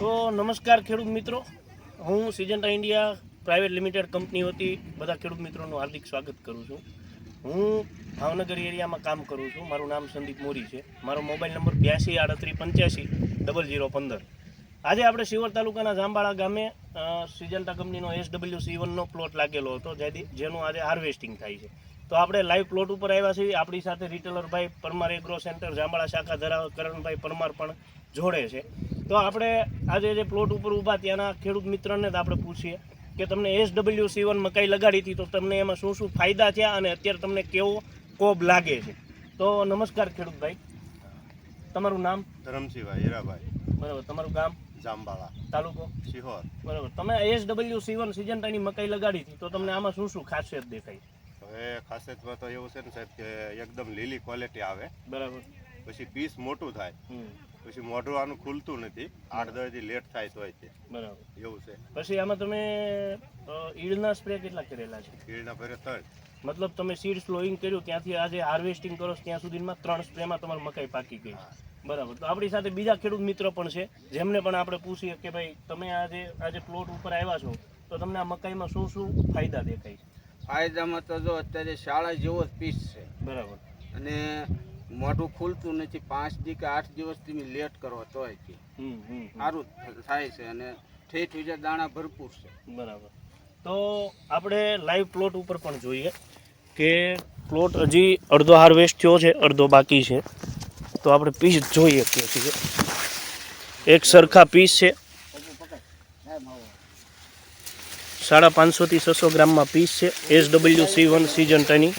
તો નમસ્કાર ખેડૂત મિત્રો. હું Syngenta India private limited company વતી બધા ખેડૂત મિત્રોનું હાર્દિક સ્વાગત કરું છું. હું ભાવનગર એરિયામાં કામ કરું છું. મારું નામ સંદીપ મોરી છે. મારો મોબાઈલ નંબર બ્યાસી, આડત્રીસ, પંચ્યાસી, ડબલ જીરો પંદર. આજે આપણે શિવર તાલુકાના જાંબાળા ગામે સિજન્ટા કંપનીનો એસ ડબલ્યુ સી વનનો પ્લોટ લાગેલો હતો, જેથી જેનું આજે હાર્વેસ્ટિંગ થાય છે. તો આપણે લાઈવ પ્લોટ ઉપર આવ્યા છીએ. આપણી સાથે રિટેલર ભાઈ પરમાર એગ્રો સેન્ટર, જાંબાળા શાખા ધરાવ કરણભાઈ પરમાર પણ જોડે છે. તો આપણે આજે જે પ્લોટ ઉપર ઊભા ત્યાંના ખેડૂત મિત્રને જ આપણે પૂછીએ કે તમને એસ ડબલ્યુ સી વન મકાઈ લગાડી હતી તો તમને એમાં શું શું ફાયદા થયા અને અત્યારે તમને કેવો કોબ લાગે છે? તો નમસ્કાર ખેડૂતભાઈ. તમારું નામ? ધરમસિંહભાઈ હીરાભાઈ. બરાબર. તમારું ગામ? જાંબાળા તાલુકો? સિહોર બરાબર. તમે એસ ડબલ્યુ સી વન સિજન્ટાની મકાઈ લગાડી હતી તો તમને આમાં શું શું ખાસિયત દેખાય હવે ખાસિયતમાં તો એવું છે ને સાહેબ કે એકદમ લીલી ક્વોલિટી આવે. બરાબર. પછી પીસ મોટું થાય. પછી મોઢું આનું ખુલતું નથી. આઠ દસ દી લેટ થાય તો તે બરાબર. એવું છે. પછી આમાં તમે ઈડના સ્પ્રે કેટલા કરેલા છે? ઈડના ભરે ત્રણ. મતલબ તમે સીડ સ્લોઈંગ કર્યું ત્યાંથી આજે હાર્વેસ્ટિંગ કરો ત્યાં સુધીમાં ત્રણ સ્પ્રેમાં તમારી મકાઈ પાકી ગઈ બરાબર. તો આપણી સાથે બીજા ખેડૂત મિત્ર પણ છે જેમને પણ આપણે પૂછીએ કે ભાઈ તમે આજે આજે પ્લોટ ઉપર આવ્યા છો તો તમને આ મકાઈમાં શું શું ફાયદા દેખાય છે? ફાયદામાં તો જો અત્યારે શાળા જેવો જ પીસ છે. બરાબર. અને મોઢું ખુલતું નથી પાંચ દી કે આઠ દિવસથી મેં લેટ કરો તોય હમ. સારું થાય છે અને ઠેઠ બીજા દાણા ભરપૂર છે. બરાબર. તો આપણે લાઈવ પ્લોટ ઉપર પણ જોઈએ કે પ્લોટ હજી અડધો હાર્વેસ્ટ થયો છે અડધો બાકી છે. તો આપણે પીસ જોઈએ કે છીએ એક સરખા પીસ છે. સાડા પાંચસોથી છસો ગ્રામમાં પીસ છે. S W C one season ટની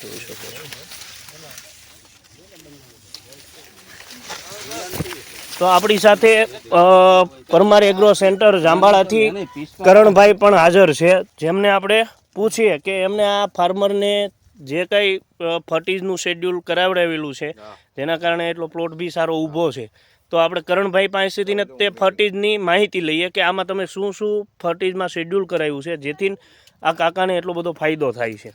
જોઈ શકો છો તો આપણી સાથે પરમાર એગ્રો સેન્ટર જાંબાળાથી કરણભાઈ પણ હાજર છે. જેમને આપણે પૂછીએ કે એમને આ ફાર્મરને જે કંઈ ફર્ટીઝનું શેડ્યુલ કરાવડાવેલું છે, જેના કારણે એટલો પ્લોટ બી સારો ઊભો છે. તો આપણે કરણભાઈ પાસેથી તે ફર્ટીઝની માહિતી લઈએ કે આમાં તમે શું શું ફર્ટીઝમાં શેડ્યુલ કરાવ્યું છે, જેથી આ કાકાને એટલો બધો ફાયદો થાય છે.